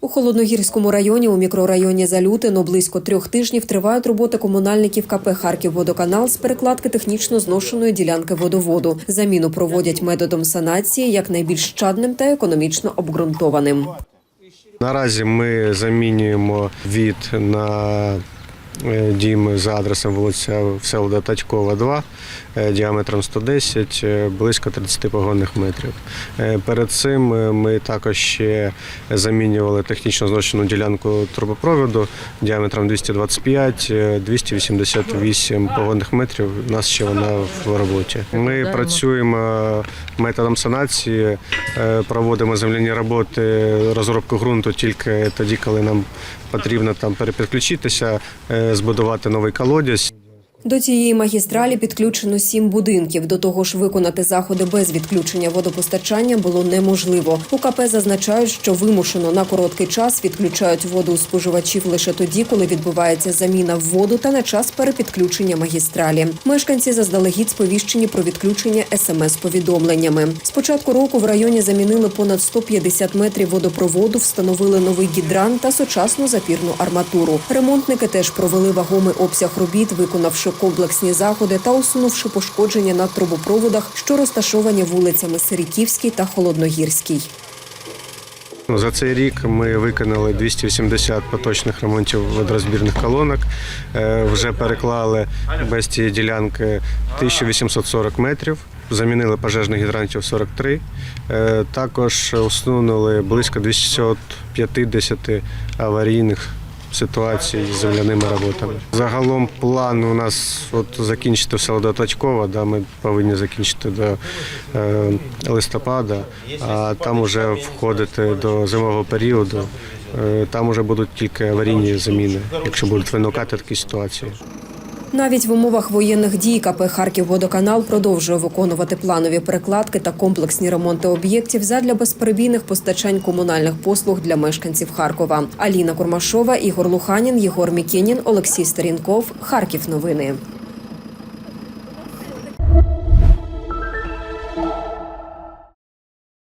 У холодногірському районі у мікрорайоні Залютино близько трьох тижнів тривають роботи комунальників КП «Харківводоканал» з перекладки технічно зношеної ділянки водоводу. Заміну проводять методом санації як найбільш щадним та економічно обґрунтованим. Наразі ми замінюємо від на дім за адресом вулиця Всеволода Татькова, 2, е, діаметром 110, е, близько 30 погонних метрів. Е, Перед цим е, ми також ще замінювали технічно зношену ділянку трубопроводу діаметром 225, е, 288 погонних метрів. У нас ще вона в роботі. Ми працюємо методом санації, е, проводимо земляні роботи, розробку ґрунту тільки тоді, коли нам потрібно там перепідключитися, е, збудувати новий колодязь. До цієї магістралі підключено сім будинків. До того ж, виконати заходи без відключення водопостачання було неможливо. У КП зазначають, що вимушено на короткий час відключають воду у споживачів лише тоді, коли відбувається заміна в воду та на час перепідключення магістралі. Мешканці заздалегідь сповіщені про відключення смс-повідомленнями. З початку року в районі замінили понад 150 метрів водопроводу, встановили новий гідрант та сучасну запірну арматуру. Ремонтники теж провели вагомий обсяг робіт, виконавши комплексні заходи та усунувши пошкодження на трубопроводах, що розташовані вулицями Сиріківській та Холодногірській. За цей рік ми виконали 280 поточних ремонтів водорозбірних колонок. Е, Вже переклали без цієї ділянки 1840 метрів. Замінили пожежних гідрантів 43. Е, Також усунули близько 250 аварійних ситуацій з земляними роботами. Загалом план у нас от закінчити все до да, ми повинні закінчити до е, листопада, а там вже входити до зимового періоду. Е, Там вже будуть тільки аварійні заміни, якщо будуть виникати такі ситуації. Навіть в умовах воєнних дій КП «Харківводоканал» продовжує виконувати планові перекладки та комплексні ремонти об'єктів задля безперебійних постачань комунальних послуг для мешканців Харкова. Аліна Курмашова, Ігор Луханін, Єгор Мікінін, Олексій Старінков. Харків. Новини.